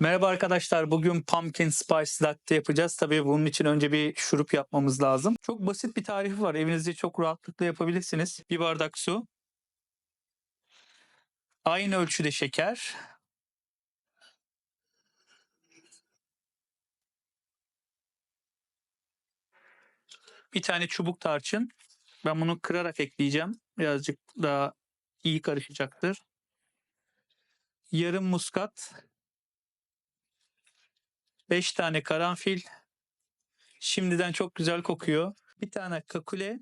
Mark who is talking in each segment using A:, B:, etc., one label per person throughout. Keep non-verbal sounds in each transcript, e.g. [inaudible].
A: Merhaba arkadaşlar. Bugün pumpkin spice latte yapacağız. Tabii bunun için önce bir şurup yapmamız lazım. Çok basit bir tarifi var. Evinizde çok rahatlıkla yapabilirsiniz. Bir bardak su. Aynı ölçüde şeker. Bir tane çubuk tarçın. Ben bunu kırarak ekleyeceğim. Birazcık daha iyi karışacaktır. Yarım muskat. 5 tane karanfil. Şimdiden çok güzel kokuyor. Bir tane kakule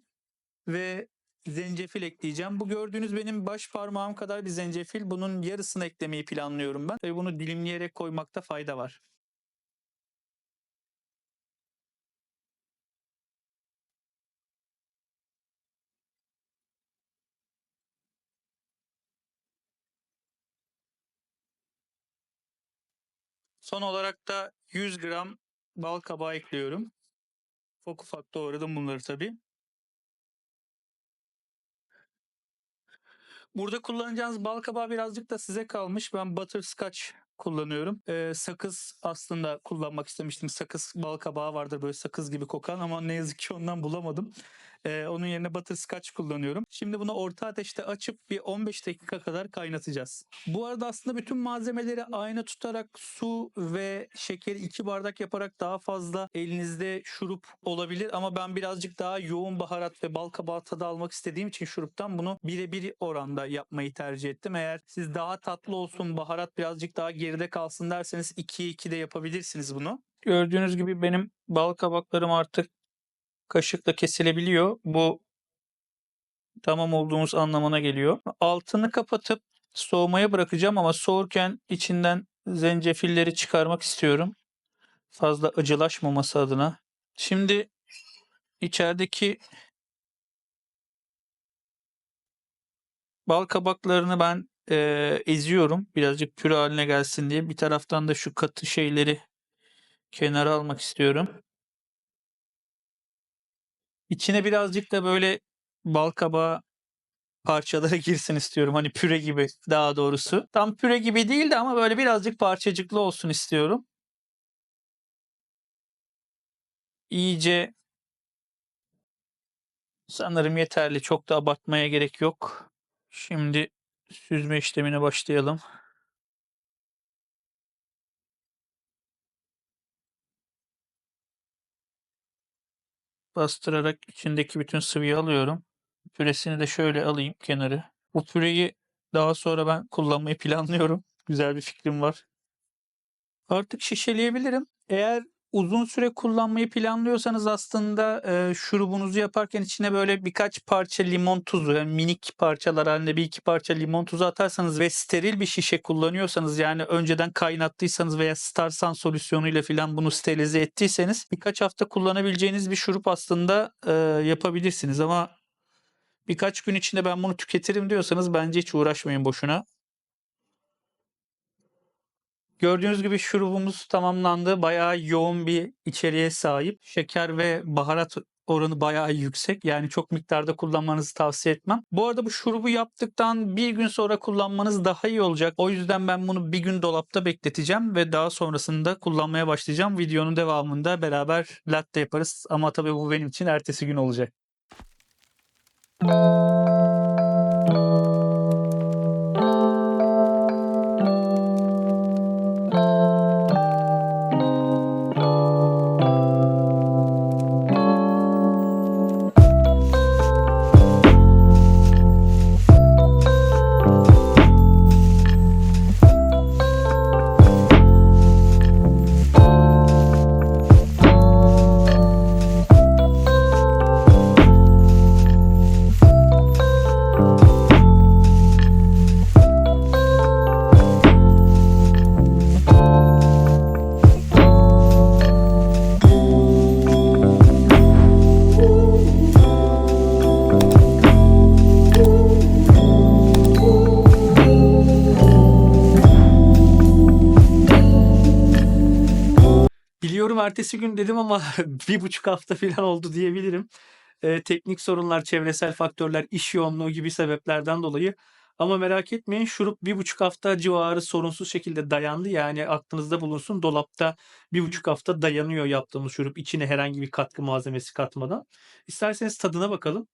A: ve zencefil ekleyeceğim. Bu gördüğünüz benim baş parmağım kadar bir zencefil. Bunun yarısını eklemeyi planlıyorum ben. Tabii bunu dilimleyerek koymakta fayda var. Son olarak da 100 gram bal kabağı ekliyorum. Ufak ufak doğradım bunları tabii. Burada kullanacağınız bal kabağı birazcık da size kalmış. Ben butterscotch kullanıyorum. Ee, sakız aslında kullanmak istemiştim. Sakız bal kabağı vardır böyle sakız gibi kokan ama ne yazık ki ondan bulamadım. Ee, onun yerine butterscotch kullanıyorum. Şimdi bunu orta ateşte açıp bir 15 dakika kadar kaynatacağız. Bu arada aslında bütün malzemeleri aynı tutarak su ve şekeri 2 bardak yaparak daha fazla elinizde şurup olabilir ama ben birazcık daha yoğun baharat ve bal kabağı tadı almak istediğim için şuruptan bunu birebir oranda yapmayı tercih ettim. Eğer siz daha tatlı olsun baharat birazcık daha geride kalsın derseniz 2'ye 2 de yapabilirsiniz bunu. Gördüğünüz gibi benim bal kabaklarım artık kaşıkla kesilebiliyor. Bu tamam olduğumuz anlamına geliyor. Altını kapatıp soğumaya bırakacağım ama soğurken içinden zencefilleri çıkarmak istiyorum. Fazla acılaşmaması adına. Şimdi içerideki bal kabaklarını ben eee, eziyorum. Birazcık püre haline gelsin diye. Bir taraftan da şu katı şeyleri kenara almak istiyorum. İçine birazcık da böyle bal kabağı parçalara [laughs] girsin istiyorum. Hani püre gibi daha doğrusu. Tam püre gibi değil de ama böyle birazcık parçacıklı olsun istiyorum. İyice sanırım yeterli. Çok da abartmaya gerek yok. Şimdi süzme işlemine başlayalım. Bastırarak içindeki bütün sıvıyı alıyorum. Püresini de şöyle alayım kenarı. Bu püreyi daha sonra ben kullanmayı [laughs] planlıyorum. Güzel bir fikrim var. Artık şişeleyebilirim. Eğer uzun süre kullanmayı planlıyorsanız aslında e, şurubunuzu yaparken içine böyle birkaç parça limon tuzu, yani minik parçalar halinde bir iki parça limon tuzu atarsanız ve steril bir şişe kullanıyorsanız yani önceden kaynattıysanız veya Starsan solüsyonuyla falan bunu sterilize ettiyseniz birkaç hafta kullanabileceğiniz bir şurup aslında e, yapabilirsiniz ama birkaç gün içinde ben bunu tüketirim diyorsanız bence hiç uğraşmayın boşuna. Gördüğünüz gibi şurubumuz tamamlandı. Bayağı yoğun bir içeriğe sahip. Şeker ve baharat oranı bayağı yüksek. Yani çok miktarda kullanmanızı tavsiye etmem. Bu arada bu şurubu yaptıktan bir gün sonra kullanmanız daha iyi olacak. O yüzden ben bunu bir gün dolapta bekleteceğim ve daha sonrasında kullanmaya başlayacağım. Videonun devamında beraber latte yaparız. Ama tabii bu benim için ertesi gün olacak. Biliyorum ertesi gün dedim ama [laughs] bir buçuk hafta falan oldu diyebilirim. Eee, teknik sorunlar, çevresel faktörler, iş yoğunluğu gibi sebeplerden dolayı
B: Ama merak etmeyin şurup 1,5 hafta civarı sorunsuz şekilde dayandı. Yani aklınızda bulunsun dolapta 1,5 hafta dayanıyor yaptığımız şurup içine herhangi bir katkı malzemesi katmadan. İsterseniz tadına bakalım.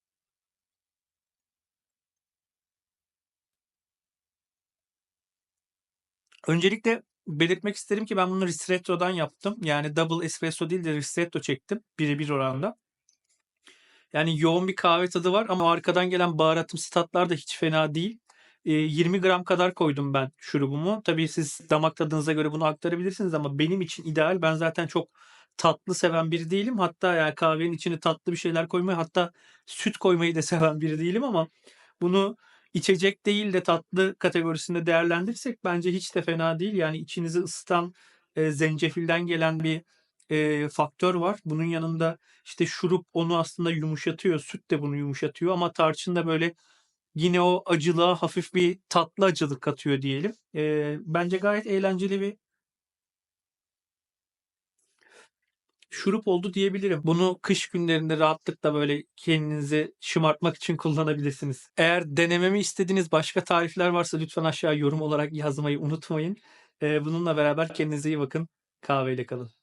B: Öncelikle belirtmek isterim ki ben bunu ristretto'dan yaptım. Yani double espresso değil de ristretto çektim. 1'e 1 oranda. Yani yoğun bir kahve tadı var ama arkadan gelen baharatımsı tatlar da hiç fena değil. Eee, 20 gram kadar koydum ben şurubumu. Tabii siz damak tadınıza göre bunu aktarabilirsiniz ama benim için ideal. Ben zaten çok tatlı seven biri değilim. Hatta yani kahvenin içine tatlı bir şeyler koymayı hatta süt koymayı da [laughs] seven biri değilim ama bunu içecek değil de tatlı kategorisinde değerlendirirsek bence hiç de fena değil. Yani içinizi ısıtan, eee, zencefilden gelen bir, eee, faktör var. Bunun yanında, işte, şurup onu aslında yumuşatıyor. Süt de bunu yumuşatıyor ama tarçın da böyle yine o acılığa hafif bir tatlı acılık katıyor diyelim. Eee, bence gayet eğlenceli bir şurup oldu diyebilirim. Bunu kış günlerinde rahatlıkla böyle kendinizi şımartmak için kullanabilirsiniz. Eğer denememi istediğiniz başka tarifler varsa lütfen aşağı yorum olarak yazmayı unutmayın. Eee, bununla beraber kendinize iyi bakın. Kahveyle kalın.